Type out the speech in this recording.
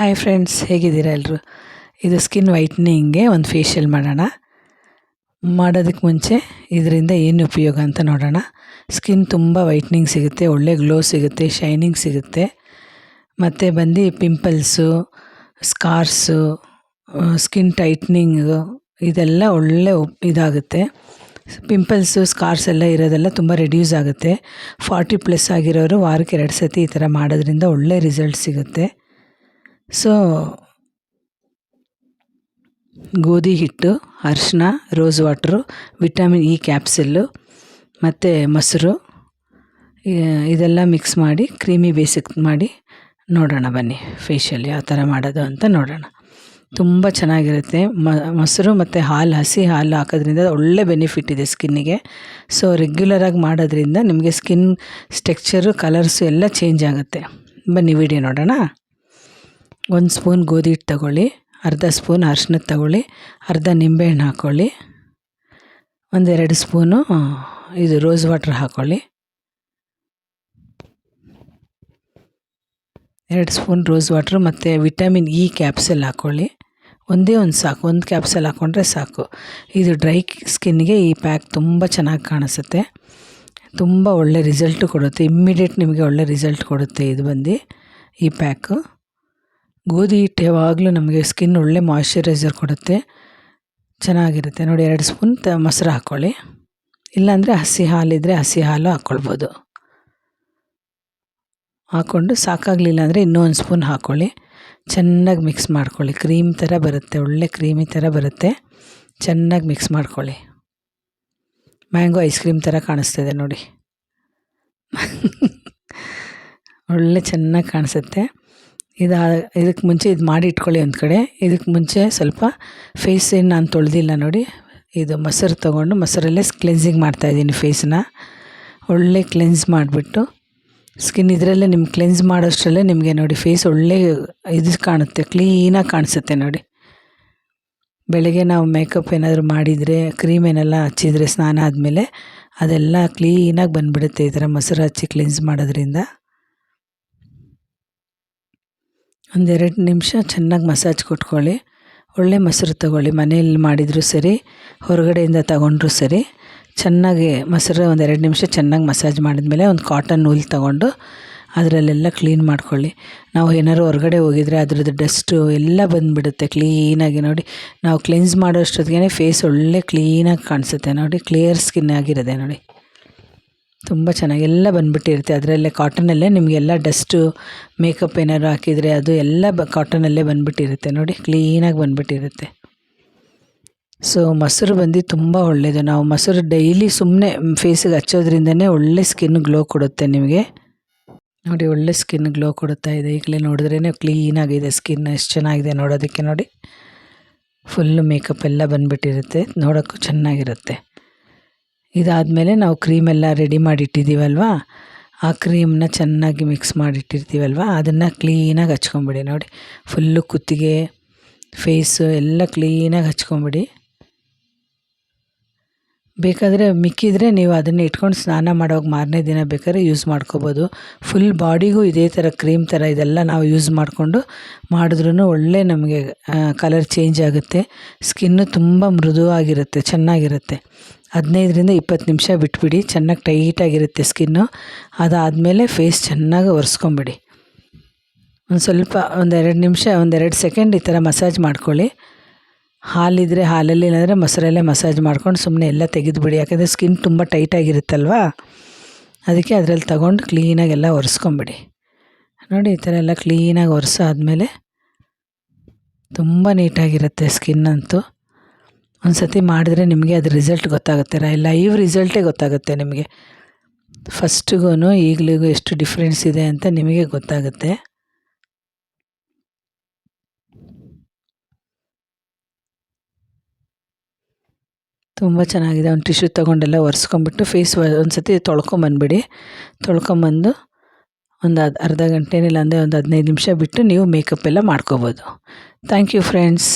Hi friends ಹೇಗಿದ್ದೀರಾ ಎಲ್ಲರೂ ಇದು ಸ್ಕಿನ್ ವೈಟ್ನಿಂಗ್ಗೆ ಒಂದು ಫೇಶಿಯಲ್ ಮಾಡೋಣ. ಮಾಡೋದಕ್ಕೆ ಮುಂಚೆ ಇದರಿಂದ ಏನು ಉಪಯೋಗ ಅಂತ ನೋಡೋಣ. ಸ್ಕಿನ್ ತುಂಬ ವೈಟ್ನಿಂಗ್ ಸಿಗುತ್ತೆ, ಒಳ್ಳೆ ಗ್ಲೋ ಸಿಗುತ್ತೆ ಶೈನಿಂಗ್ ಸಿಗುತ್ತೆ. ಮತ್ತು ಬಂದು ಪಿಂಪಲ್ಸು ಸ್ಕಾರ್ಸು ಸ್ಕಿನ್ ಟೈಟ್ನಿಂಗು ಇದೆಲ್ಲ ಒಳ್ಳೆ ಇದಾಗುತ್ತೆ. ಪಿಂಪಲ್ಸು ಸ್ಕಾರ್ಸ್ ಎಲ್ಲ ಇರೋದೆಲ್ಲ ತುಂಬ ರೆಡ್ಯೂಸ್ ಆಗುತ್ತೆ. ಫಾರ್ಟಿ ಪ್ಲಸ್ ಆಗಿರೋರು ವಾರಕ್ಕೆ ಎರಡು ಸತಿ ಈ ಥರ ಮಾಡೋದ್ರಿಂದ ಒಳ್ಳೆ ರಿಸಲ್ಟ್ ಸಿಗುತ್ತೆ. ಸೊ ಗೋಧಿ ಹಿಟ್ಟು ಅರಿಶಿನ rose water vitamin E capsule ಮತ್ತು ಮೊಸರು ಇದೆಲ್ಲ ಮಿಕ್ಸ್ ಮಾಡಿ ಕ್ರೀಮಿ ಬೇಸಿಕ್ ಮಾಡಿ ನೋಡೋಣ ಬನ್ನಿ. ಫೇಶಿಯಲ್ ಯಾವ ಥರ ಮಾಡೋದು ಅಂತ ನೋಡೋಣ. ತುಂಬ ಚೆನ್ನಾಗಿರುತ್ತೆ. ಮೊಸರು ಮತ್ತು ಹಾಲು, ಹಸಿ ಹಾಲು ಹಾಕೋದ್ರಿಂದ ಒಳ್ಳೆ ಬೆನಿಫಿಟ್ ಇದೆ ಸ್ಕಿನ್ನಿಗೆ ಸೊ ರೆಗ್ಯುಲರಾಗಿ ಮಾಡೋದ್ರಿಂದ ನಿಮಗೆ ಸ್ಕಿನ್ ಸ್ಟೆಕ್ಚರು ಕಲರ್ಸು ಎಲ್ಲ ಚೇಂಜ್ ಆಗುತ್ತೆ. ಬನ್ನಿ ವಿಡಿಯೋ ನೋಡೋಣ. ಒಂದು ಸ್ಪೂನ್ ಗೋಧಿ ಹಿಟ್ಟು ತಗೊಳ್ಳಿ, ಅರ್ಧ ಸ್ಪೂನ್ ಅರ್ಶಿನದ ತಗೊಳ್ಳಿ, ಅರ್ಧ ನಿಂಬೆಹಣ್ಣು ಹಾಕ್ಕೊಳ್ಳಿ ಒಂದೆರಡು ಸ್ಪೂನು ಇದು ರೋಸ್ ವಾಟ್ರ್ ಹಾಕ್ಕೊಳ್ಳಿ ಎರಡು ಸ್ಪೂನ್ ರೋಸ್ ವಾಟ್ರ್ ಮತ್ತು ವಿಟಮಿನ್ ಇ ಕ್ಯಾಪ್ಸಲ್ ಹಾಕ್ಕೊಳ್ಳಿ ಒಂದೇ ಒಂದು ಸಾಕು, ಒಂದು ಕ್ಯಾಪ್ಸಲ್ ಹಾಕ್ಕೊಂಡ್ರೆ ಸಾಕು. ಇದು ಡ್ರೈ ಸ್ಕಿನ್ಗೆ ಈ ಪ್ಯಾಕ್ ತುಂಬ ಚೆನ್ನಾಗಿ ಕಾಣಿಸುತ್ತೆ. ತುಂಬ ಒಳ್ಳೆ ರಿಸಲ್ಟು ಕೊಡುತ್ತೆ ಇಮ್ಮಿಡಿಯೇಟ್ ನಿಮಗೆ ಒಳ್ಳೆ ರಿಸಲ್ಟ್ ಕೊಡುತ್ತೆ ಇದು ಬಂದು ಈ ಪ್ಯಾಕು ಗೋಧಿ ಹಿಟ್ಟು ಯಾವಾಗಲೂ ನಮಗೆ ಸ್ಕಿನ್ ಒಳ್ಳೆ ಮಾಯ್ಶ್ಚರೈಸರ್ ಕೊಡುತ್ತೆ. ಚೆನ್ನಾಗಿರುತ್ತೆ. ನೋಡಿ, ಎರಡು ಸ್ಪೂನ್ ತ ಮೊಸರು ಹಾಕ್ಕೊಳ್ಳಿ ಇಲ್ಲಾಂದರೆ ಹಸಿ ಹಾಲಿದ್ರೆ ಹಸಿ ಹಾಲು ಹಾಕ್ಕೊಳ್ಬೋದು ಹಾಕ್ಕೊಂಡು ಸಾಕಾಗಲಿಲ್ಲ ಅಂದರೆ ಇನ್ನೂ ಒಂದು ಸ್ಪೂನ್ ಹಾಕ್ಕೊಳ್ಳಿ ಚೆನ್ನಾಗಿ ಮಿಕ್ಸ್ ಮಾಡ್ಕೊಳ್ಳಿ. ಕ್ರೀಮ್ ಥರ ಬರುತ್ತೆ. ಒಳ್ಳೆ ಕ್ರೀಮಿ ಥರ ಬರುತ್ತೆ. ಚೆನ್ನಾಗಿ ಮಿಕ್ಸ್ ಮಾಡ್ಕೊಳ್ಳಿ. ಮ್ಯಾಂಗೋ ಐಸ್ ಕ್ರೀಮ್ ಥರ ಕಾಣಿಸ್ತಿದೆ ನೋಡಿ. ಒಳ್ಳೆ ಚೆನ್ನಾಗಿ ಕಾಣಿಸುತ್ತೆ. ಇದು ಇದಕ್ಕೆ ಮುಂಚೆ ಇದು ಮಾಡಿ ಇಟ್ಕೊಳ್ಳಿ ಒಂದು ಕಡೆ. ಇದಕ್ಕೆ ಮುಂಚೆ ಸ್ವಲ್ಪ ಫೇಸ್ ಏನು ನಾನು ತೊಳೆದಿಲ್ಲ ನೋಡಿ. ಇದು ಮೊಸರು ತೊಗೊಂಡು ಮೊಸರಲ್ಲೇ ಕ್ಲೆನ್ಸಿಂಗ್ ಮಾಡ್ತಾಯಿದ್ದೀನಿ ಫೇಸನ್ನ ಒಳ್ಳೆ ಕ್ಲೆನ್ಸ್ ಮಾಡಿಬಿಟ್ಟು ಸ್ಕಿನ್ ಇದರಲ್ಲೇ ನಿಮ್ಗೆ ಕ್ಲೆನ್ಸ್ ಮಾಡೋಷ್ಟರಲ್ಲೇ ನಿಮಗೆ ನೋಡಿ ಫೇಸ್ ಒಳ್ಳೆ ಇದು ಕಾಣುತ್ತೆ ಕ್ಲೀನಾಗಿ ಕಾಣಿಸುತ್ತೆ ನೋಡಿ. ಬೆಳಗ್ಗೆ ನಾವು ಮೇಕಪ್ ಏನಾದರೂ ಮಾಡಿದರೆ ಕ್ರೀಮ್ ಏನೆಲ್ಲ ಹಚ್ಚಿದರೆ, ಸ್ನಾನ ಆದಮೇಲೆ ಅದೆಲ್ಲ ಕ್ಲೀನಾಗಿ ಬಂದುಬಿಡುತ್ತೆ ಈ ಥರ ಮೊಸರು ಹಚ್ಚಿ ಕ್ಲೆನ್ಸ್ ಮಾಡೋದ್ರಿಂದ. ಒಂದೆರಡು ನಿಮಿಷ ಚೆನ್ನಾಗಿ ಮಸಾಜ್ ಕೊಟ್ಕೊಳ್ಳಿ. ಒಳ್ಳೆ ಮೊಸರು ತಗೊಳ್ಳಿ. ಮನೆಯಲ್ಲಿ ಮಾಡಿದರೂ ಸರಿ, ಹೊರಗಡೆಯಿಂದ ತಗೊಂಡ್ರೂ ಸರಿ. ಚೆನ್ನಾಗಿ ಮೊಸರು ಒಂದೆರಡು ನಿಮಿಷ ಚೆನ್ನಾಗಿ ಮಸಾಜ್ ಮಾಡಿದ್ಮೇಲೆ ಒಂದು ಕಾಟನ್ ನೂಲ್ ತಗೊಂಡು ಅದರಲ್ಲೆಲ್ಲ ಕ್ಲೀನ್ ಮಾಡ್ಕೊಳ್ಳಿ. ನಾವು ಏನಾದ್ರು ಹೊರಗಡೆ ಹೋಗಿದರೆ ಅದ್ರದ್ದು ಡಸ್ಟು ಎಲ್ಲ ಬಂದುಬಿಡುತ್ತೆ ಕ್ಲೀನಾಗಿ ನೋಡಿ. ನಾವು ಕ್ಲೆನ್ಸ್ ಮಾಡೋ ಅಷ್ಟೊತ್ತಿಗೆ ಫೇಸ್ ಒಳ್ಳೆ ಕ್ಲೀನಾಗಿ ಕಾಣಿಸುತ್ತೆ ನೋಡಿ. ಕ್ಲಿಯರ್ ಸ್ಕಿನ್ ಆಗಿರೋದೆ ನೋಡಿ. ತುಂಬ ಚೆನ್ನಾಗಿ ಎಲ್ಲ ಬಂದುಬಿಟ್ಟಿರುತ್ತೆ. ಅದರಲ್ಲೇ ಕಾಟನಲ್ಲೇ ನಿಮಗೆಲ್ಲ ಡಸ್ಟು ಮೇಕಪ್ ಏನಾದ್ರು ಹಾಕಿದರೆ ಅದು ಎಲ್ಲ ಬ ಕಾಟನಲ್ಲೇ ಬಂದುಬಿಟ್ಟಿರುತ್ತೆ. ನೋಡಿ ಕ್ಲೀನಾಗಿ ಬಂದುಬಿಟ್ಟಿರುತ್ತೆ. ಸೊ ಮೊಸರು ಬಂದು ತುಂಬ ಒಳ್ಳೆಯದು ನಾವು ಮೊಸರು ಡೈಲಿ ಸುಮ್ಮನೆ ಫೇಸಿಗೆ ಹಚ್ಚೋದ್ರಿಂದನೇ ಒಳ್ಳೆ ಸ್ಕಿನ್ ಗ್ಲೋ ಕೊಡುತ್ತೆ ನಿಮಗೆ. ನೋಡಿ, ಒಳ್ಳೆ ಸ್ಕಿನ್ ಗ್ಲೋ ಕೊಡುತ್ತಾ ಇದೆ. ಈಗಲೇ ನೋಡಿದ್ರೇ ಕ್ಲೀನಾಗಿದೆ ಸ್ಕಿನ್ ಎಷ್ಟು ಚೆನ್ನಾಗಿದೆ ನೋಡೋದಕ್ಕೆ ನೋಡಿ. ಫುಲ್ಲು ಮೇಕಪ್ ಎಲ್ಲ ಬಂದುಬಿಟ್ಟಿರುತ್ತೆ. ನೋಡೋಕ್ಕೂ ಚೆನ್ನಾಗಿರುತ್ತೆ. ಇದಾದಮೇಲೆ ನಾವು ಕ್ರೀಮೆಲ್ಲ ರೆಡಿ ಮಾಡಿ ಇಟ್ಟಿದ್ದೀವಲ್ವ ಆ ಕ್ರೀಮ್ನ ಚೆನ್ನಾಗಿ ಮಿಕ್ಸ್ ಮಾಡಿಟ್ಟಿರ್ತೀವಲ್ವ? ಅದನ್ನು ಕ್ಲೀನಾಗಿ ಹಚ್ಕೊಂಬಿಡಿ ನೋಡಿ. ಫುಲ್ಲು ಕುತ್ತಿಗೆ, ಫೇಸು ಎಲ್ಲ ಕ್ಲೀನಾಗಿ ಹಚ್ಕೊಂಬಿಡಿ. ಬೇಕಾದರೆ ಮಿಕ್ಕಿದರೆ ನೀವು ಅದನ್ನು ಇಟ್ಕೊಂಡು ಸ್ನಾನ ಮಾಡೋವಾಗ ಮಾರನೇ ದಿನ ಬೇಕಾದ್ರೆ ಯೂಸ್ ಮಾಡ್ಕೋಬೋದು. ಫುಲ್ ಬಾಡಿಗೂ ಇದೇ ಥರ ಕ್ರೀಮ್ ಥರ ಇದೆಲ್ಲ ನಾವು ಯೂಸ್ ಮಾಡಿಕೊಂಡು ಮಾಡಿದ್ರೂ ಒಳ್ಳೆ ನಮಗೆ ಕಲರ್ ಚೇಂಜ್ ಆಗುತ್ತೆ. ಸ್ಕಿನ್ನು ತುಂಬ ಮೃದುವಾಗಿರುತ್ತೆ, ಚೆನ್ನಾಗಿರುತ್ತೆ. ಹದಿನೈದರಿಂದ ಇಪ್ಪತ್ತು ನಿಮಿಷ ಬಿಟ್ಬಿಡಿ, ಚೆನ್ನಾಗಿ ಟೈಟಾಗಿರುತ್ತೆ ಸ್ಕಿನ್ನು ಅದಾದಮೇಲೆ ಫೇಸ್ ಚೆನ್ನಾಗಿ ಒರೆಸ್ಕೊಂಬಿಡಿ. ಒಂದು ಸ್ವಲ್ಪ ಒಂದೆರಡು ನಿಮಿಷ ಒಂದೆರಡು ಸೆಕೆಂಡ್ ಈ ಥರ ಮಸಾಜ್ ಮಾಡ್ಕೊಳ್ಳಿ. ಹಾಲಿದ್ರೆ ಹಾಲಲ್ಲಿ, ಇಲ್ಲಾಂದರೆ ಮೊಸರಲ್ಲೇ ಮಸಾಜ್ ಮಾಡ್ಕೊಂಡು ಸುಮ್ಮನೆ ಎಲ್ಲ ತೆಗೆದುಬಿಡಿ. ಯಾಕಂದರೆ ಸ್ಕಿನ್ ತುಂಬ ಟೈಟಾಗಿರುತ್ತಲ್ವ ಅದಕ್ಕೆ ಅದರಲ್ಲಿ ತಗೊಂಡು ಕ್ಲೀನಾಗಿ ಎಲ್ಲ ಒರೆಸ್ಕೊಂಬಿಡಿ. ನೋಡಿ, ಈ ಥರ ಎಲ್ಲ ಕ್ಲೀನಾಗಿ ಒರೆಸಾದ್ಮೇಲೆ ತುಂಬ ನೀಟಾಗಿರುತ್ತೆ ಸ್ಕಿನ್ ಅಂತೂ. ಒಂದು ಸತಿ ಮಾಡಿದ್ರೆ ನಿಮಗೆ ಅದು ರಿಸಲ್ಟ್ ಗೊತ್ತಾಗುತ್ತೆ. ಲೈವ್ ರಿಸಲ್ಟೇ ಗೊತ್ತಾಗುತ್ತೆ ನಿಮಗೆ. ಫಸ್ಟಿಗೂ ಈಗಲಿಗೂ ಎಷ್ಟು ಡಿಫ್ರೆನ್ಸ್ ಇದೆ ಅಂತ ನಿಮಗೆ ಗೊತ್ತಾಗುತ್ತೆ. ತುಂಬ ಚೆನ್ನಾಗಿದೆ. ಒಂದು ಟಿಶ್ಯೂ ತೊಗೊಂಡೆಲ್ಲ ಒರೆಸ್ಕೊಂಬಿಟ್ಟು ಫೇಸ್ ಒಂದು ಸತಿ ತೊಳ್ಕೊಂಬಂದ್ಬಿಡಿ ತೊಳ್ಕೊಂಬಂದು ಒಂದು ಅರ್ಧ ಅರ್ಧ ಗಂಟೆನಿಲ್ಲ ಅಂದರೆ ಒಂದು ಹದಿನೈದು ನಿಮಿಷ ಬಿಟ್ಟು ನೀವು ಮೇಕಪ್ ಎಲ್ಲ ಮಾಡ್ಕೋಬೋದು. Thank you friends